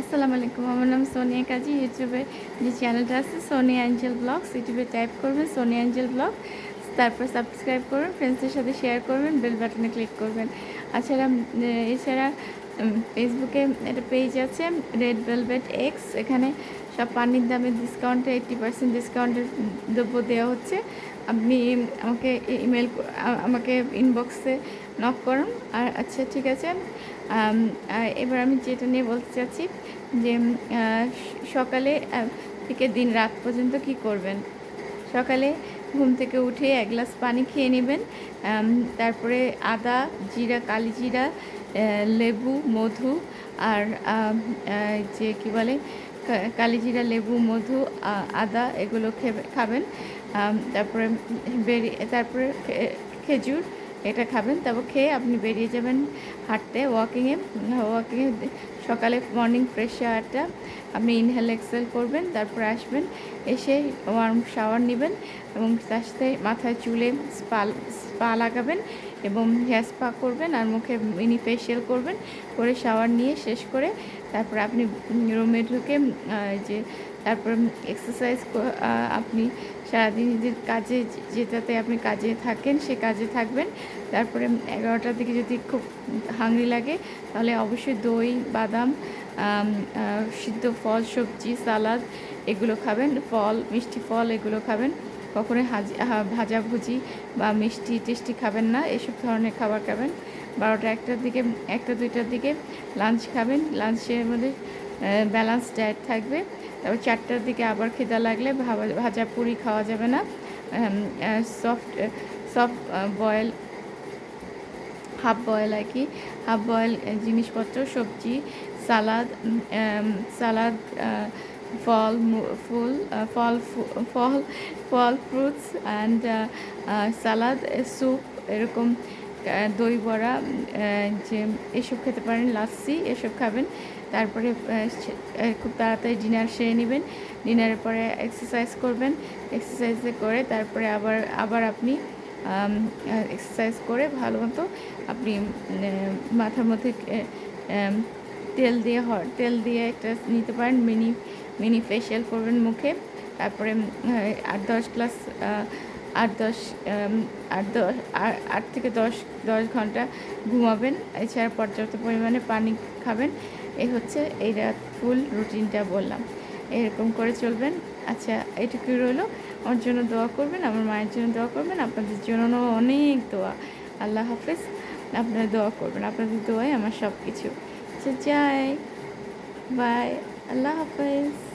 আসসালামু আলাইকুম, আমার নাম সোনিয়া কাজী, ইউটিউবে যে চ্যানেলটা আছে, সোনিয়া অ্যাঞ্জেল ব্লগস, ইউটিউবে টাইপ করবেন সোনিয়া অ্যাঞ্জেল ব্লগ, তারপর সাবস্ক্রাইব করবেন ফ্রেন্ডসদের সাথে শেয়ার করবেন বেল বাটনে ক্লিক করবেন। এছাড়া এছাড়া ফেসবুকে একটা পেজ আছে রেড ভেলভেট এক্স এখানে সব পানির দামে ডিসকাউন্টে এইট্টি পার্সেন্ট ডিসকাউন্টের দ্রব্য দেওয়া হচ্ছে। আপনি আমাকে ইমেল আমাকে ইনবক্সে নক করুন। আর আচ্ছা ঠিক আছে এবার আমি যেটা নিয়ে বলতে চাচ্ছি যে সকালে থেকে দিন রাত পর্যন্ত কি করবেন? সকালে ঘুম থেকে উঠে এক গ্লাস পানি খেয়ে নেবেন তারপরে আদা, জিরা, কালি জিরা লেবু, মধু আর যে কি বলে কালিজিরা লেবু, মধু আদা এগুলো খেবে, খাবেন। তারপরে বেরিয়ে তারপরে খেজুর এটা খাবেন, তারপর খেয়ে আপনি বেরিয়ে যাবেন হাঁটতে ওয়াকিংয়ে ওয়াকিংয়ে সকালে মর্নিং ফ্রেশ এয়ারটা আপনি ইনহেল এক্সেল করবেন, তারপর আসবেন, এসে ওয়ার্ম শাওয়ার নেবেন এবং তার সাথে মাথায় চুলে স্পা স্পা লাগাবেন এবং হেয়ার স্পা করবেন আর মুখে মিনি ফেশিয়াল করবেন। করে শাওয়ার নিয়ে শেষ করে তারপর আপনি রুমে ঢুকে যে তারপর এক্সারসাইজ আপনি সারাদিন যে কাজে যেটাতে আপনি কাজে থাকেন সে কাজে থাকবেন। তারপরে এগারোটার দিকে যদি খুব হাংরি লাগে, তাহলে অবশ্যই দই, বাদাম সিদ্ধ ফল, সবজি, সালাদ এগুলো খাবেন। ফল, মিষ্টি ফল এগুলো খাবেন। কখনোই হাজি হা- ভাজাভুজি বা মিষ্টি টেস্টি খাবেন না। এসব ধরনের খাবার খাবেন। বারোটা একটার দিকে একটা দুইটার দিকে লাঞ্চ খাবেন। লাঞ্চের মধ্যে ব্যালেন্স ডায়েট থাকবে। তারপর চারটার দিকে আবার খিদা লাগলে ভাজা পুরি খাওয়া যাবে না। Soft soft boil half boil আর কি। হাফ বয়েল জিনিসপত্র, সবজি সালাদ সালাদ ফল ফুল ফল ফল ফল ফ্রুটস অ্যান্ড সালাদ স্যুপ এরকম। দই বড়া যে এসব খেতে পারেন, লাচ্ছি এসব খাবেন। তারপরে খুব তাড়াতাড়ি ডিনার সেরে নেবেন। ডিনারের পরে এক্সারসাইজ করবেন। এক্সারসাইজ করে তারপরে আবার আবার আপনি এক্সারসাইজ করে ভালো মতো আপনি মাথার মধ্যে তেল দিয়ে হ, তেল দিয়ে একটা নিতে পারেন। মিনি মিনি ফেশিয়াল করবেন মুখে। তারপরে আট, দশ গ্লাস আট দশ আট দশ আট থেকে দশ দশ ঘণ্টা ঘুমাবেন। এছাড়া পর্যাপ্ত পরিমাণে পানি খাবেন। এই হচ্ছে এই রাত ফুল রুটিনটা বললাম। এরকম করে চলবেন। আচ্ছা এটুকুই রইল। আমার জন্য দোয়া করবেন, আমার মায়ের জন্য দোয়া করবেন, আপনাদের জন্য অনেক দোয়া। আল্লাহ হাফেজ। আপনারা দোয়া করবেন, আপনাদের দোয়াই আমার সব কিছু আচ্ছা যাই। বাই। আল্লাহ হাফেজ।